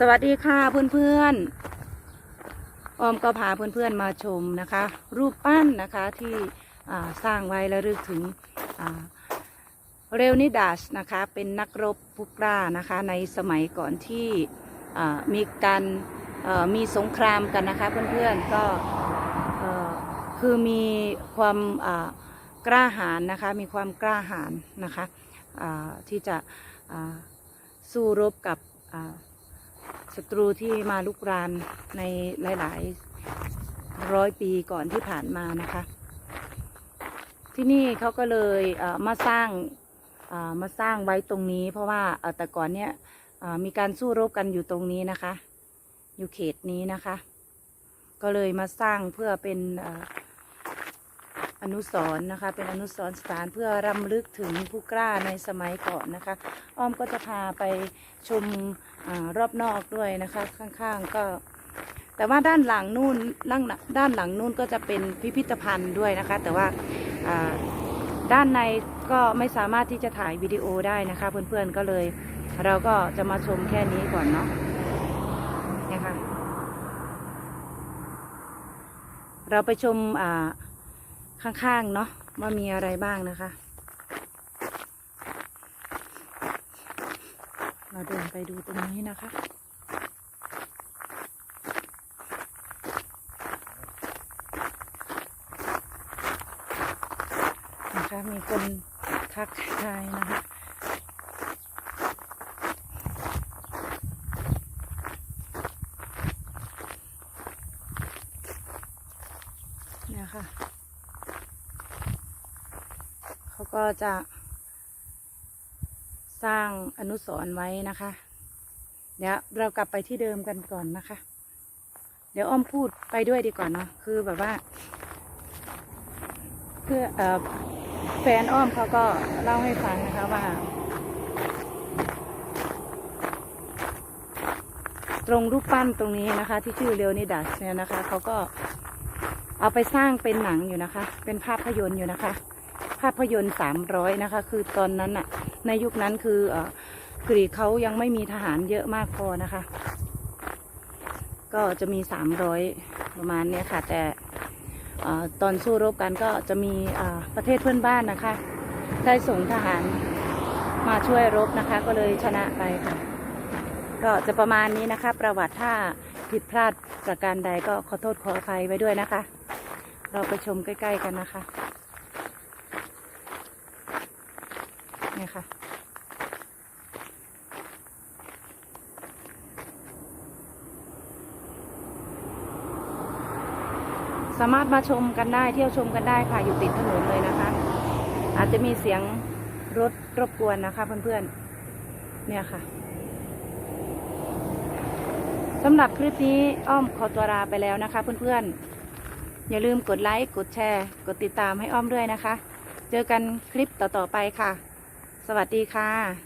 สวัสดีค่ะเพื่อนๆออมก็พาเพื่อนๆมาชมนะคะ รูปปั้นนะคะที่สร้างไว้และลึกถึงเรลนิดาสนะคะเป็นนักรบผู้กล้านะคะในสมัยก่อนที่มีการมีสงครามกันนะคะเพื่อนๆก็เอ่อคือมีความกล้าหาญนะคะมีความกล้าหาญนะคะที่จะสู้รบกับ ศัตรูที่มาลุกรานในหลาย ๆ ร้อยปีก่อนที่ผ่านมานะคะ ที่นี่เขาก็เลยเมาสร้างมาสร้างไว้ตรงนี้ เพราะว่าแต่ก่อนเนี่ยมีการสู้รบกันอยู่ตรงนี้นะคะ อยู่เขตนี้นะคะ ก็เลยมาสร้างเพื่อเป็น อนุสรณ์นะคะ เป็นอนุสรณ์สถานเพื่อรำลึกถึงผู้กล้าในสมัยก่อนนะคะ อ้อมก็จะพาไปชมอรอบนอกด้วยนะคะ ข้างๆก็ แต่ว่าด้านหลังนู่นด้านหลังด้านหลังนู่นก็จะเป็นพิพิธภัณฑ์ด้วยนะคะ แต่ว่าอ่าด้านในก็ไม่สามารถที่จะถ่ายวิดีโอได้นะคะ เพื่อนๆก็เลย เราก็จะมาชมแค่นี้ก่อนเนาะเนี่ยค่ะเราไปชมอ่า ข้างๆเนาะว่ามีอะไรบ้างนะคะ เราเดินไปดูตรงนี้นะคะนะคะมีคนทักทายนะคะเนี่ยค่ะ เขาก็จะสร้างอนุสรณ์ไว้นะคะ เดี๋ยวเรากลับไปที่เดิมกันก่อนนะคะ เดี๋ยวอ้อมพูดไปด้วยดีกว่าเนาะคือแบบว่า เพื่ออแฟนอ้อมเขาก็เล่าให้ฟังนะคะว่า ตรงรูปปั้นตรงนี้นะคะ ที่ชื่อเรียวนิดัสเนี่ยนะคะเขาก็เอาไปสร้างเป็นหนังอยู่นะคะ เป็นภาพยนตร์อยู่นะคะาพยนตร์สามร้อยนะคะ คือตอนนั้นอะในยุคนั้นคืออกรีกเขายังไม่มีทหารเยอะมากพอนะคะ ก็จะมีสามร้อยประมาณเนี้ยค่ะ แต่ตอนสู้รบกันก็จะมีประเทศเพื่อนบ้านนะคะ ได้ส่งทหารมาช่วยรบนะคะ ก็เลยชนะไปค่ะ ก็จะประมาณนี้นะคะ ประวัติถ้าผิดพลาดประการใดก็ขอโทษขออภัยไว้ด้วยนะคะ เราไปชมใกล้ ๆ กันนะคะเนี่ยค่ะ สามารถมาชมกันได้เที่ยวชมกันได้ค่ะ อยู่ติดถนนเลยนะคะ อาจจะมีเสียงรถรบกวนนะคะเพื่อนๆ เนี่ยค่ะสำหรับคลิปนี้อ้อมขอตัวลาไปแล้วนะคะเพื่อนๆ อย่าลืมกดไลค์ กดแชร์ กดติดตามให้อ้อมด้วยนะคะ เจอกันคลิปต่อๆไปค่ะ สวัสดีค่ะ